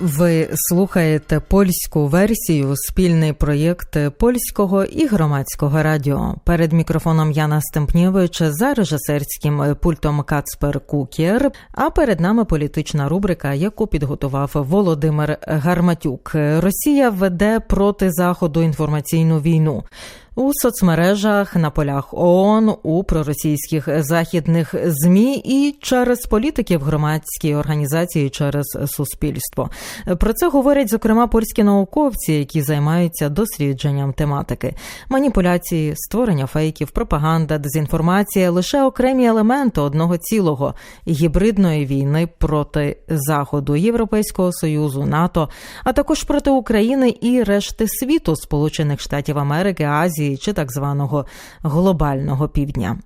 Ви слухаєте польську версію, спільний проєкт польського і громадського радіо. Перед мікрофоном Яна Стемпнєвич за режисерським пультом Кацпер Кукєр. А перед нами політична рубрика, яку підготував Володимир Гарматюк. Росія веде проти заходу інформаційну війну. У соцмережах на полях ООН, у проросійських західних змі і через політиків громадські організації через суспільство. Про це говорять зокрема польські науковці, які займаються дослідженням тематики. Маніпуляції, створення фейків, пропаганда, дезінформація лише окремі елементи одного цілого гібридної війни проти Заходу, Європейського союзу, НАТО, а також проти України і решти світу, Сполучених Штатів Америки, Азії чи так званого глобального півдня.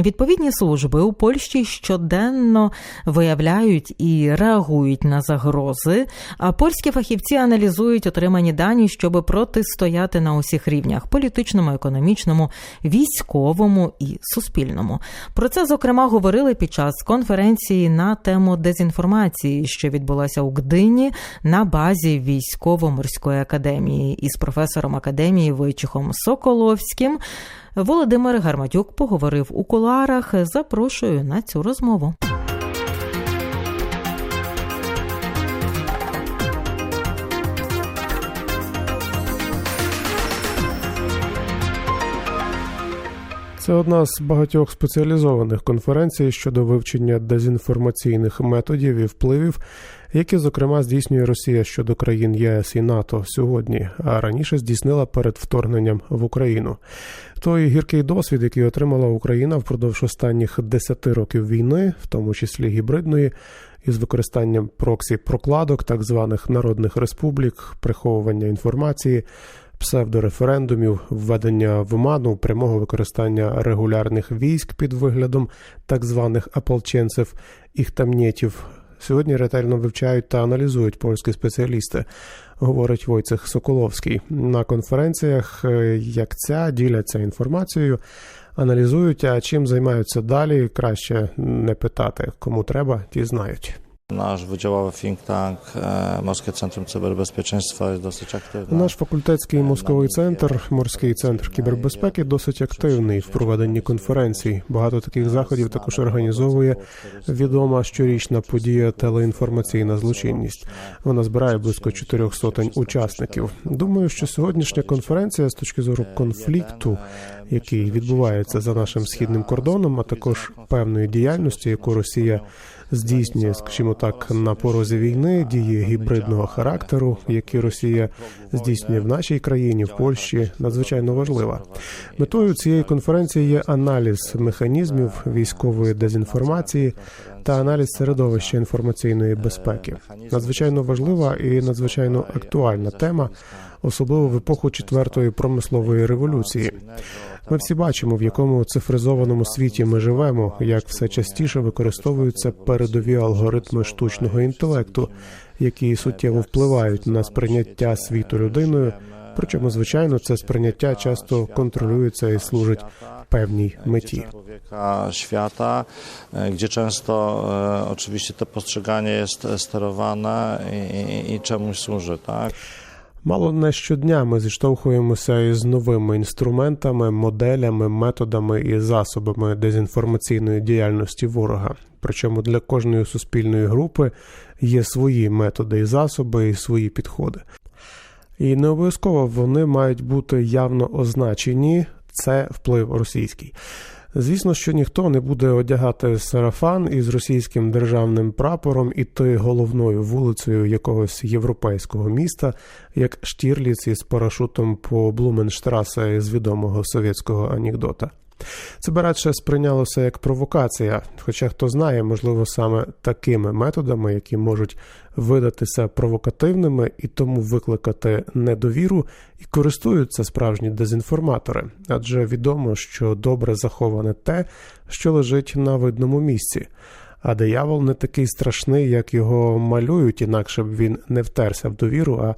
Відповідні служби у Польщі щоденно виявляють і реагують на загрози. А польські фахівці аналізують отримані дані, щоб протистояти на усіх рівнях політичному, економічному, військовому і суспільному. Про це зокрема говорили під час конференції на тему дезінформації, що відбулася у Гдині на базі військово-морської академії із професором академії Войчихом Соколовським. Володимир Гарматюк поговорив у куларах. Запрошую на цю розмову. Це одна з багатьох спеціалізованих конференцій щодо вивчення дезінформаційних методів і впливів, які, зокрема, здійснює Росія щодо країн ЄС і НАТО сьогодні, а раніше здійснила перед вторгненням в Україну. Той гіркий досвід, який отримала Україна впродовж останніх 10 років війни, в тому числі гібридної, із використанням проксі прокладок, так званих народних республік, приховування інформації псевдореферендумів, введення в оману, прямого використання регулярних військ під виглядом так званих ополченців, іхтамнєтів. Сьогодні ретельно вивчають та аналізують польські спеціалісти, говорить Войцех Соколовський. На конференціях, як ця, діляться інформацією, аналізують, а чим займаються далі, краще не питати. Кому треба, ті знають. Nasz wydziałowy think tank e, Morskie Centrum Cyberbezpieczeństwa jest dosyć aktywny. Наш факультетський мозковий центр, морський центр кібербезпеки, досить активний в проведенні конференцій. Багато таких заходів також організовує відома щорічна подія телеінформаційна злочинність. Вона збирає близько чотирьох сотень учасників. Думаю, що сьогоднішня конференція з точки зору конфлікту, який відбувається за нашим східним кордоном, а також певної діяльності, яку Росія здійснює, скажімо так, на порозі війни дії гібридного характеру, які Росія здійснює в нашій країні, в Польщі, надзвичайно важлива. Метою цієї конференції є аналіз механізмів військової дезінформації та аналіз середовища інформаційної безпеки. Надзвичайно важлива і надзвичайно актуальна тема, особливо в епоху четвертої промислової революції. Ми всі бачимо, в якому цифризованому світі ми живемо, як все частіше використовуються передові алгоритми штучного інтелекту, які суттєво впливають на сприйняття світу людиною. Причому, звичайно, це сприйняття часто контролюється і служить певній меті. człowieka świata, e, gdzie często e, oczywiście to postrzeganie jest sterowane i, Мало не щодня ми зіштовхуємося із новими інструментами, моделями, методами і засобами дезінформаційної діяльності ворога. Причому для кожної суспільної групи є свої методи і засоби, і свої підходи. І не обов'язково вони мають бути явно означені. Це вплив російський. Звісно, що ніхто не буде одягати сарафан із російським державним прапором іти головною вулицею якогось європейського міста, як Штірліц із парашутом по Блуменштрасе з відомого совєтського анекдота. Це би радше сприйнялося як провокація, хоча хто знає, можливо, саме такими методами, які можуть видатися провокативними і тому викликати недовіру, і користуються справжні дезінформатори, адже відомо, що добре заховане те, що лежить на видному місці. А диявол не такий страшний, як його малюють, інакше б він не втерся в довіру, а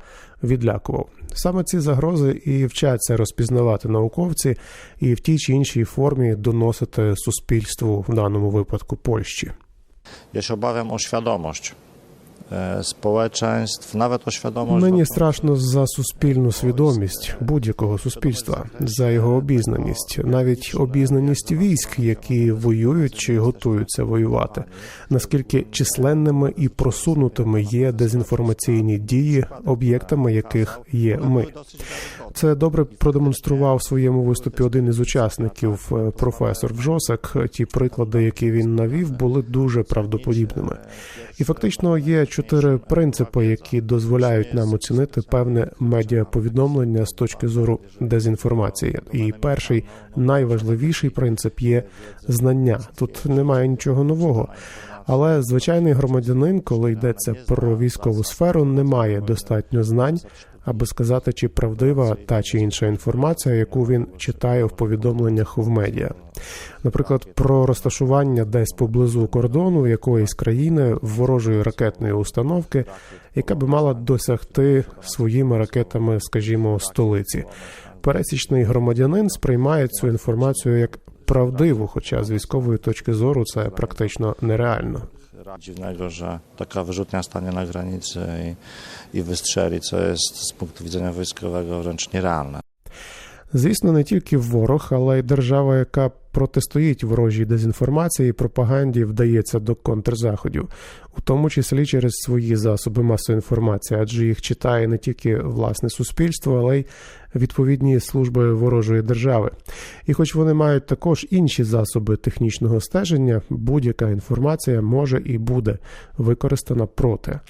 відлякував. Саме ці загрози і вчаться розпізнавати науковці і в тій чи іншій формі доносити суспільству в даному випадку Польщі. Якщо бавимо o świadomość e, społeczeństw, nawet o. Мені страшно за суспільну свідомість будь-якого суспільства, за його обізнаність, навіть обізнаність військ, які воюють чи готуються воювати. Наскільки численними і просунутими є дезінформаційні дії, об'єктами яких є ми. Це добре продемонстрував в своєму виступі один із учасників, е, професор Вжосак. Ті приклади, які він навів, були дуже правдоподібними. І фактично є чотири принципи, які дозволяють нам оцінити певне медіаповідомлення з точки зору дезінформації. І перший найважливіший принцип є знання. Тут немає нічого нового. Але звичайний громадянин, коли йдеться про військову сферу, не має достатньо знань, аби сказати, чи правдива та чи інша інформація, яку він читає в повідомленнях в медіа. Наприклад, про розташування десь поблизу кордону якоїсь країни ворожої ракетної установки, яка би мала досягти своїми ракетами, скажімо, столиці. Пересічний громадянин сприймає цю інформацію як правдиву, хоча з військової точки зору це практично нереально. Dziwnego, że taka wyrzutnia stanie na granicy i, i wystrzeli, co jest z punktu widzenia wojskowego wręcz nierealne. Звісно, не тільки ворог, але й держава, яка протистоїть ворожій дезінформації і пропаганді, вдається до контрзаходів, у тому числі через свої засоби масової інформації, адже їх читає не тільки власне суспільство, але й відповідні служби ворожої держави. І хоч вони мають також інші засоби технічного стеження, будь-яка інформація може і буде використана проти.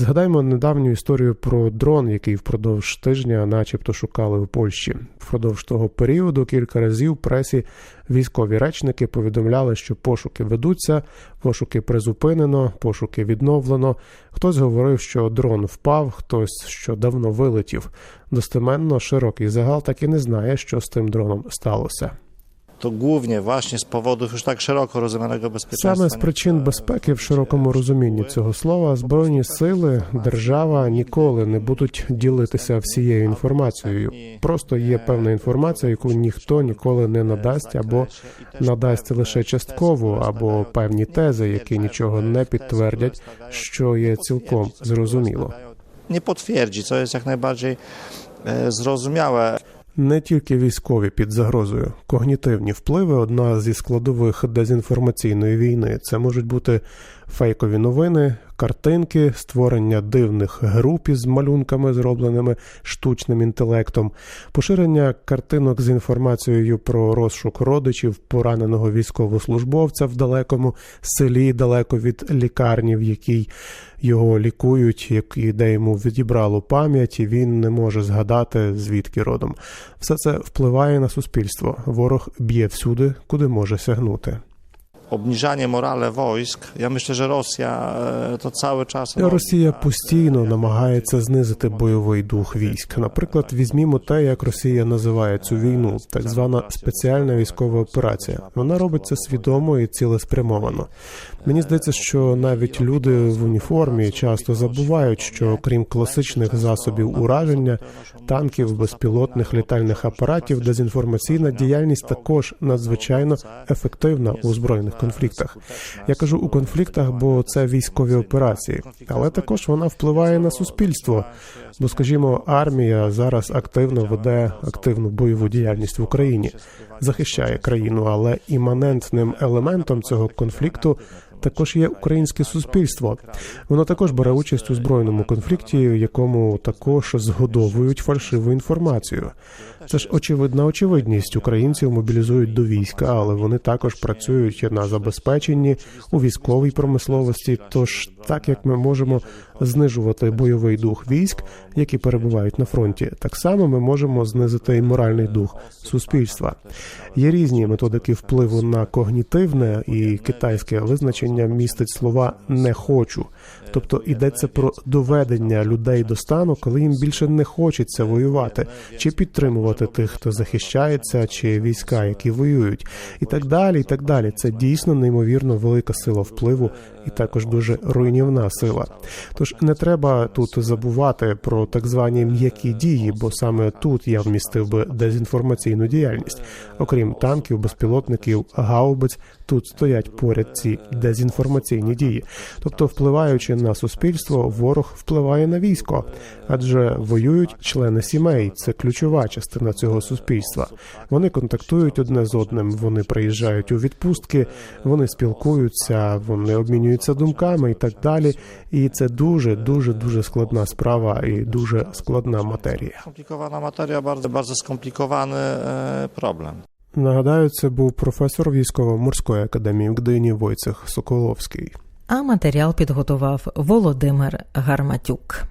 Згадаймо недавню історію про дрон, який впродовж тижня, начебто, шукали в Польщі. Впродовж того періоду кілька разів в пресі військові речники повідомляли, що пошуки ведуться, пошуки призупинено, пошуки відновлено. Хтось говорив, що дрон впав, хтось що давно вилетів. Достеменно широкий загал так і не знає, що з тим дроном сталося. To głównie właśnie z powodów już tak szeroko rozumianego bezpieczeństwa. Саме з причин безпеки в широкому розумінні цього слова збройні сили, держава ніколи не будуть ділитися всією інформацією. Просто є певна інформація, яку ніхто ніколи не надасть або надасть лише частково, або певні тези, які нічого не підтвердять, що є цілком зрозуміло. Potwierdzi, co jest jak najbardziej e, zrozumiałe. Не тільки військові під загрозою, когнітивні впливи одна зі складових дезінформаційної війни. Це можуть бути фейкові новини, картинки, створення дивних груп із малюнками, зробленими штучним інтелектом, поширення картинок з інформацією про розшук родичів пораненого військовослужбовця в далекому селі, далеко від лікарні, в якій його лікують, які де йому відібрало пам'ять, і він не може згадати звідки родом. Все це впливає на суспільство. Ворог б'є всюди, куди може сягнути. Obniżanie morale wojsk. Ja myślę, Rosja e, to cały czas. Росія постійно намагається знизити бойовий дух військ. Наприклад, візьмімо те, як Росія називає цю війну, так звана спеціальна військова операція. Вона робить це свідомо і цілеспрямовано. Мені здається, що навіть люди в уніформі часто забувають, що крім класичних засобів ураження, танків, безпілотних літальних апаратів, дезінформаційна діяльність також надзвичайно ефективна у збройних конфліктах. Я кажу у конфліктах, бо це військові операції, але також вона впливає на суспільство. Бо, скажімо, армія зараз активно веде активну бойову діяльність в Україні, захищає країну, але іманентним елементом цього конфлікту. Також є українське суспільство. Воно також бере участь у збройному конфлікті, якому також згодовують фальшиву інформацію. Це ж очевидна очевидність. Українців мобілізують до війська, але вони також працюють на забезпеченні у військовій промисловості. Тож, так як ми можемо знижувати бойовий дух військ, які перебувають на фронті, так само ми можемо знизити і моральний дух суспільства. Є різні методики впливу на когнітивне і китайське визначення містить слова не хочу. Тобто йдеться про доведення людей до стану, коли їм більше не хочеться воювати, чи підтримувати тих, хто захищається, чи війська, які воюють, і так далі. І так далі. Це дійсно неймовірно велика сила впливу і також дуже руйнівна сила. Тож не треба тут забувати про так звані м'які дії, бо саме тут я вмістив би дезінформаційну діяльність, окрім танків, безпілотників, гаубиць. Тут стоять поряд ці дезінформаційні дії. Тобто, впливаючи на суспільство, ворог впливає на військо, адже воюють члени сімей. Це ключова частина цього суспільства. Вони контактують одне з одним, вони приїжджають у відпустки, вони спілкуються, вони обмінюються думками і так далі. І це дуже, дуже, дуже складна справа і дуже складна матерія. Skomplikowana materia, bardzo, bardzo skomplikowany e, problem. Нагадаю, це був професор військово-морської академії в Гдині Войцех Соколовський. А матеріал підготував Володимир Гарматюк.